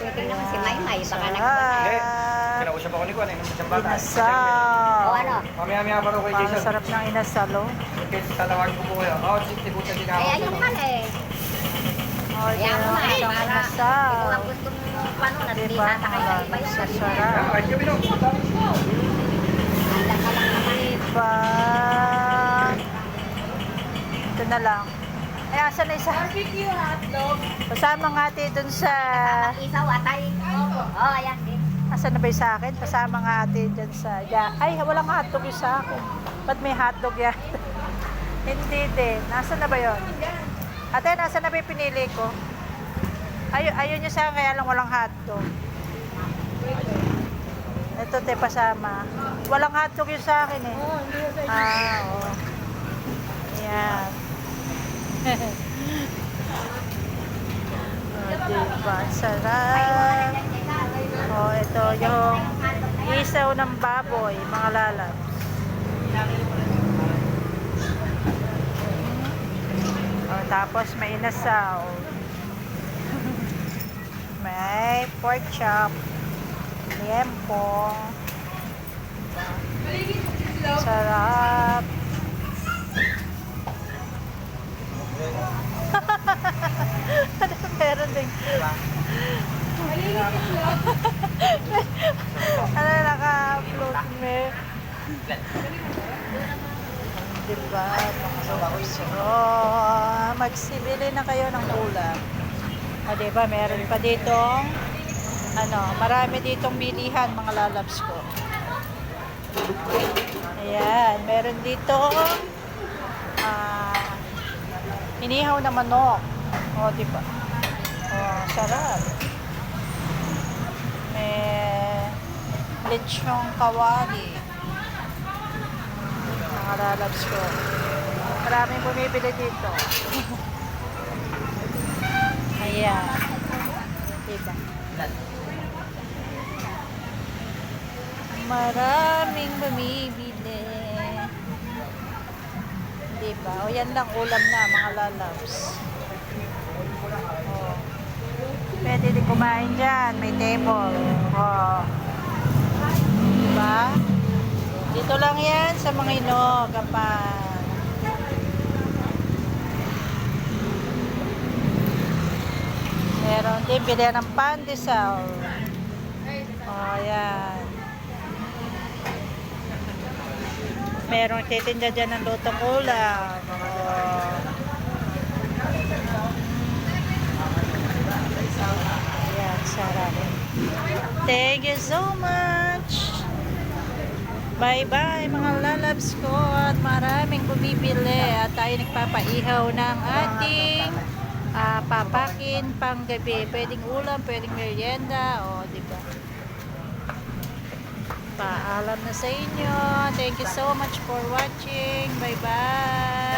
Tingnan mo si Maymay, baka Sarap. nagpapalay. Kinausap ako ni Kuan, eh, nung isang bata. Inasal. O ano? Mamaya-maya pa rin kay Ang Jason. sarap ng inasal, oh. Okay, tatawagin ko po kayo. Oo, oh, sige, din ako. Eh, ayun man eh. Order Kaya ng na eh, isang para inasal. kung ang gusto mo paano, Diba? nagtitata kayo sa iba yun. Sasarap. Ah, lang naman. Diba? Ito na lang. Ay, asan na isa? Barbecue hotdog. Pasama nga ate dun sa... Kasama isaw, atay. Oo, oh, ayan. eh. Asan na ba yung sa akin? Pasama nga ate dyan sa... Ya, ay, walang hotdog yung sa akin. Ba't may hotdog yan? Hindi din. Nasaan na ba yon? Ate, nasaan na ba yung pinili ko? Ay, ayun yung sa akin, kaya lang walang hotdog. Ito, te, pasama. Walang hotdog yung sa akin eh. Oh, hindi na sa Ah, oo. Ayan. Oh, diba? Sarap. Oh, ito yung isaw ng baboy, mga lalabs. Oh, tapos may inasaw. may pork chop. Liempo. Sarap. ano meron din? Ano naka-upload me? Diba? So, magsibili na kayo ng ulam. O diba, meron pa ditong ano, marami ditong bilihan mga lalabs ko. Ayan, meron dito ah inihaw na manok. O, di ba? O, sarap. May lechong kawali. Mga lalabs ko. Maraming bumibili dito. Ayan. Diba? Maraming bumibili. Diba? O yan lang ulam na mga lalabs. O. Pwede kumain dyan. May table. O. Diba? Dito lang yan sa mga inog. Kapan. Meron din bilihan ng pandesal. O, yan. Merong titinda dyan ng lutong ulam. Oh. Ayan, sarap. Thank you so much. Bye-bye mga lalabs ko at maraming bumibili at tayo nagpapaihaw ng ating ah, papakin pang gabi. Pwedeng ulam, pwedeng merienda, o di ba? Paalam na sa inyo. Thank you so much for watching. Bye-bye.